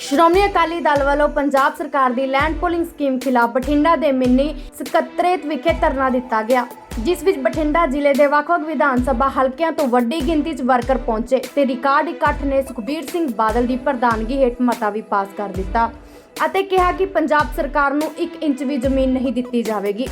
ਸ਼੍ਰੋਮਣੀ ਅਕਾਲੀ ਦਲ ਵੱਲੋਂ ਪੰਜਾਬ ਸਰਕਾਰ ਦੀ land pooling scheme ਖਿਲਾਫ ਬਠਿੰਡਾ ਦੇ ਮਿੰਨੀ ਸਕੱਤਰੇਤ ਵਿਖੇ ਧਰਨਾ ਦਿੱਤਾ ਗਿਆ, ਜਿਸ ਵਿੱਚ ਬਠਿੰਡਾ ਜ਼ਿਲ੍ਹੇ ਦੇ ਵੱਖ-ਵੱਖ ਵਿਧਾਨ ਸਭਾ ਹਲਕਿਆਂ ਤੋਂ ਵੱਡੀ ਗਿਣਤੀ 'ਚ ਵਰਕਰ ਪਹੁੰਚੇ ਤੇ ਰਿਕਾਰਡ ਇਕੱਠ ਨੇ ਸੁਖਬੀਰ ਸਿੰਘ ਬਾਦਲ ਦੀ ਪ੍ਰਧਾਨਗੀ ਹੇਠ ਮਤਾ ਵੀ ਪਾਸ ਕਰ ਦਿੱਤਾ ਅਤੇ ਕਿਹਾ ਕਿ ਪੰਜਾਬ ਸਰਕਾਰ ਨੂੰ 1 ਇੰਚ ਵੀ ਜ਼ਮੀਨ ਨਹੀਂ ਦਿੱਤੀ ਜਾਵੇਗੀ।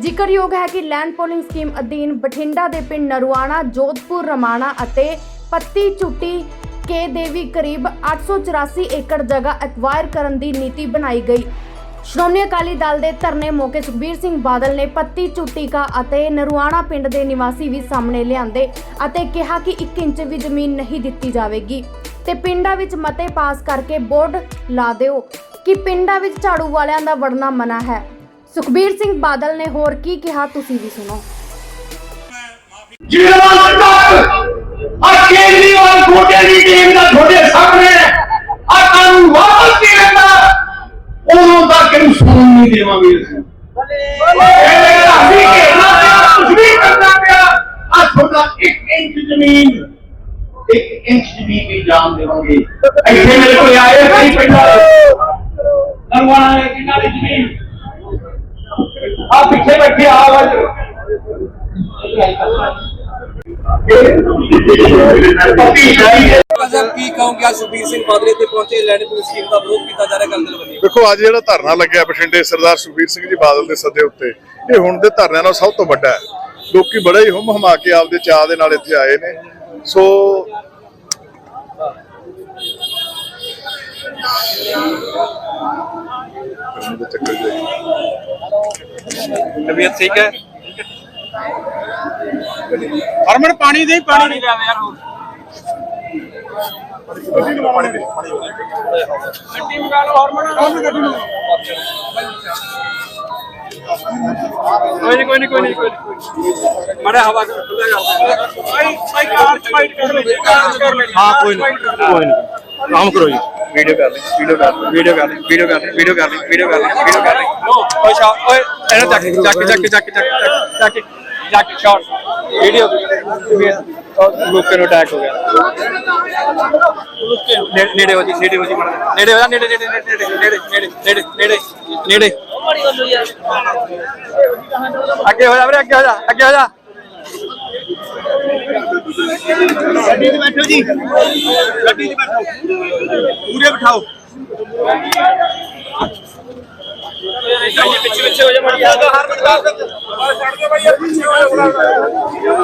ਜ਼ਿਕਰਯੋਗ ਹੈ ਕਿ ਲੈਂਡ ਪੋਲਿੰਗ ਸਕੀਮ ਅਧੀਨ ਬਠਿੰਡਾ ਦੇ ਪਿੰਡ ਨਰਵਾਣਾ ਜੋਧਪੁਰ, ਰਮਾਣਾ ਅਤੇ ਪੱਤੀ ਚੁੱਟੀ ਕੇ ਦੇਵੀ ਕਰੀਬ 884 ਏਕੜ ਜਗ੍ਹਾ ਐਕਵਾਇਰ ਕਰਨ ਦੀ ਨੀਤੀ ਬਣਾਈ ਗਈ। ਸ਼੍ਰੋਮਣੀ ਅਕਾਲੀ ਦਲ ਦੇ ਧਰਨੇ ਮੌਕੇ ਸੁਖਬੀਰ ਸਿੰਘ ਬਾਦਲ ਨੇ ਪੱਤੀ ਝੁੱਟੀਕਾ ਅਤੇ ਨਰਵਾਣਾ ਪਿੰਡ ਦੇ ਨਿਵਾਸੀ ਵੀ ਸਾਹਮਣੇ ਲਿਆਂਦੇ ਅਤੇ ਕਿਹਾ ਕਿ 1 ਇੰਚ ਵੀ ਜ਼ਮੀਨ ਨਹੀਂ ਦਿੱਤੀ ਜਾਵੇਗੀ। ਤੇ ਪਿੰਡਾਂ ਵਿੱਚ ਮਤੇ ਪਾਸ ਕਰਕੇ ਬੋਰਡ ਲਾ ਦਿਓ ਕਿ ਪਿੰਡਾਂ ਵਿੱਚ ਝਾੜੂ ਵਾਲਿਆਂ ਦਾ ਵੜਨਾ ਮਨਾ ਹੈ। ਸੁਖਬੀਰ ਸਿੰਘ ਬਾਦਲ ਨੇ ਹੋਰ ਕੀ ਕਿਹਾ ਤੁਸੀਂ ਵੀ ਸੁਣੋ। ਜਿਹੜਾ ਸਰਕਾਰ! ਆ ਕੇਜਰੀਵਾਲ ਕੋਟੇ ਦੀ ਅਸੀਂ ਦੇਵਾਂ ਵੀਰ ਸਿੰਘ ਇੱਕ ਇੰਚ ਵੀ ਵੀ ਜਾਨ ਦੇਵਾਂਗੇ ਇੱਥੇ ਮੇਰੇ ਕੋਲ ਆਏ ਕਈ ਪਿੰਡਾਂ ਨਰਵਾਣਾ ਨੇ ਕਿੰਨਾ ਦੀ ਜ਼ਮੀਨ ਆ ਪਿੱਛੇ ਬੈਠੇ ਆ ਵਾਜ ਪਤੀ ਜਾਈ ਸਾਹਿਬ ਕੀ ਕਹੋਗੇ ਅੱਜ ਸੁਖਬੀਰ ਸਿੰਘ ਬਾਦਲ ਤੇ ਪਹੁੰਚੇ ਲੈਂਡ ਪੂਲ ਸਕੀਮ ਦਾ ਵਿਰੋਧ ਕੀਤਾ ਜਾ ਰਿਹਾ ਗੱਲ ਬੰਨੀ ਦੇਖੋ ਅੱਜ ਜਿਹੜਾ ਧਰਨਾ ਲੱਗਿਆ ਬਠਿੰਡੇ ਸਰਦਾਰ ਸੁਖਬੀਰ ਸਿੰਘ ਜੀ ਬਾਦਲ ਦੇ ਸੱਦੇ ਉੱਤੇ ਇਹ ਹੁਣ ਦੇ ਧਰਨਿਆਂ ਨਾਲ ਸਭ ਤੋਂ ਵੱਡਾ ਹੈ। ਲੋਕੀ ਬੜਾ ਹੀ ਹੁੰਮ ਹਮਾ ਕੇ ਆਪਦੇ ਚਾਅ ਦੇ ਨਾਲ ਇੱਥੇ ਆਏ ਨੇ। ਸੋ ਤਬੀਅਤ ਠੀਕ ਹੈ? ਹਰਮਨ ਪਾਣੀ ਦੇ ਪਾਣੀ। ਲਿਆਵੇ ਯਾਰ ਕੋਈ ਨਹੀਂ ਕੋਈ ਨਹੀਂ ਕੋਈ ਨਹੀਂ ਕੋਈ ਨਹੀਂ ਮੜਾ ਹਵਾ ਕਰ ਖੁੱਲਾ ਕਰ ਭਾਈ ਭਾਈ ਕਾਰ ਫਾਈਟ ਕਰ ਲੈ ਹਾਂ ਕੋਈ ਨਹੀਂ ਕੋਈ ਨਹੀਂ ਕੰਮ ਕਰੋ ਜੀ ਵੀਡੀਓ ਕਰ ਲੈ ਵੀਡੀਓ ਕਰ ਲੈ ਵੀਡੀਓ ਕਰ ਲੈ ਵੀਡੀਓ ਕਰ ਲੈ ਵੀਡੀਓ ਕਰ ਲੈ ਵੀਡੀਓ ਕਰ ਲੈ ਵੀਡੀਓ ਕਰ ਲੈ ਓਏ ਸ਼ਾ ਓਏ ਇਹਨੂੰ ਚੱਕ ਚੱਕ ਚੱਕ ਚੱਕ ਚੱਕ ਚੱਕ ਚੱਕ ਸ਼ਾਟ ਵੀਡੀਓ ਲੋਕਾਂ ਨੂੰ ਅਟੈਕ ਹੋ ਗਿਆ। ਨੇੜੇ ਹੋ ਜੀ ਨੇੜੇ ਹੋ ਜੀ ਨੇੜੇ ਹੋ ਜਾ ਨੇੜੇ ਨੇੜੇ ਨੇੜੇ ਨੇੜੇ ਨੇੜੇ ਨੇੜੇ ਨੇੜੇ ਅੱਗੇ ਹੋ ਜਾ ਵੀਰੇ ਅੱਗੇ ਹੋ ਜਾ ਅੱਗੇ ਹੋ ਜਾ। ਗੱਡੀ 'ਚ ਬੈਠੋ ਜੀ। ਗੱਡੀ 'ਚ ਬੈਠੋ। ਪੂਰੇ ਬਿਠਾਓ। ਪਿੱਛੇ ਪਿੱਛੇ ਹੋ ਜਾ ਮੜੀ ਹਰਮਨ ਦਾਸ ਛੱਡ ਦੇ ਬਾਈ ਪਿੱਛੇ ਹੋ ਜਾ